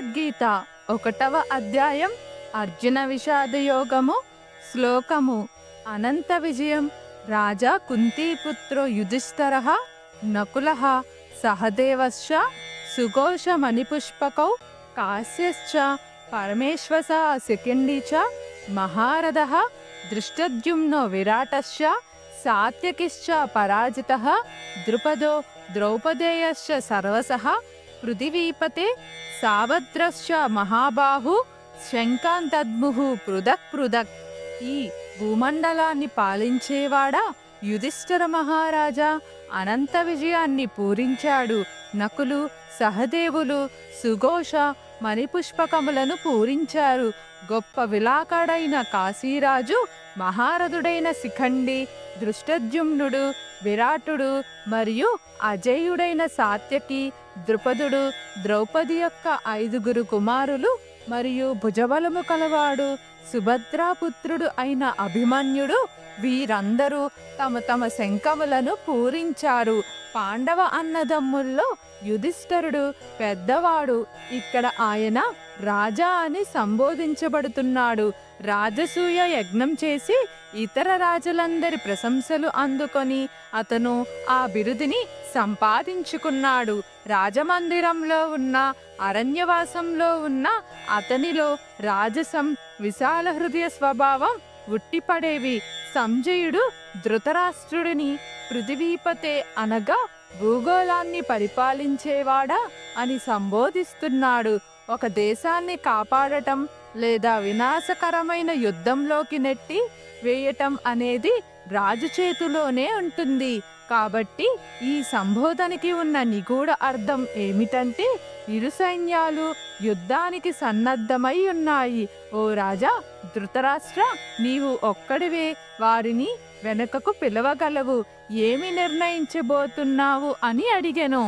భగవద్గీత ఒకటవ అధ్యాయం అర్జున విషాద యోగము శ్లోకము. అనంత విజయం. రాజా కుంతీపుత్రో యుధిష్ఠర నకుల సహదేవశ్చ సుఘోషమణిపుష్పకౌ కాశ్యశ్చ పరమేశ్వస శిఖండి చ మహారథ దృష్టద్యుమ్నో విరాటశ్చ సాత్యకిశ్చ పరాజిత ద్రుపదో ద్రౌపదేయశ్చ సర్వస పృథివీపతే సావద్రశ్చ మహాబాహు శంకాంతద్ముహు పృథక్ పృథక్. ఈ భూమండలాన్ని పాలించేవాడా యుధిష్ఠర మహారాజా? అనంత విజయాన్ని పూరించాడు నకులు సహదేవులు సుఘోష మణిపుష్పకములను పూరించారు. గొప్ప విలాకాడైన కాశీరాజు మహారథుడైన శిఖండి దృష్టద్యుమ్నుడు విరాటుడు మరియు అజేయుడైన సాత్యకి ద్రుపదుడు ద్రౌపది యొక్క ఐదుగురు కుమారులు మరియు భుజబలము కలవాడు సుభద్రాపుత్రుడు అయిన అభిమన్యుడు వీరందరూ తమ తమ శంఖములను పూరించారు. పాండవ అన్నదమ్ముల్లో యుధిష్ఠరుడు పెద్దవాడు. ఇక్కడ ఆయన రాజా అని సంబోధించబడుతున్నాడు. రాజసూయ యజ్ఞం చేసి ఇతర రాజులందరి ప్రశంసలు అందుకొని అతను ఆ బిరుదిని సంపాదించుకున్నాడు. రాజమందిరంలో ఉన్న అరణ్యవాసంలో ఉన్న అతనిలో రాజసం విశాల హృదయ స్వభావం ఉట్టిపడేవి. సంజయుడు ధృతరాష్ట్రుడిని పృథివీపతే అనగా భూగోళాన్ని పరిపాలించేవాడా అని సంబోధిస్తున్నాడు. ఒక దేశాన్ని కాపాడటం లేదా వినాశకరమైన యుద్ధంలోకి నెట్టి వేయటం అనేది రాజు చేతిలోనే ఉంటుంది. కాబట్టి ఈ సంబోధనకి ఉన్న నిగూఢ అర్థం ఏమిటంటే ఇరు సైన్యాలు యుద్ధానికి సన్నద్ధమై ఉన్నాయి. ఓ రాజా ధృతరాష్ట్ర నీవు ఒక్కడివే వారిని వెనుకకు పిలవగలవు. ఏమి నిర్ణయించబోతున్నావు అని అడిగెను.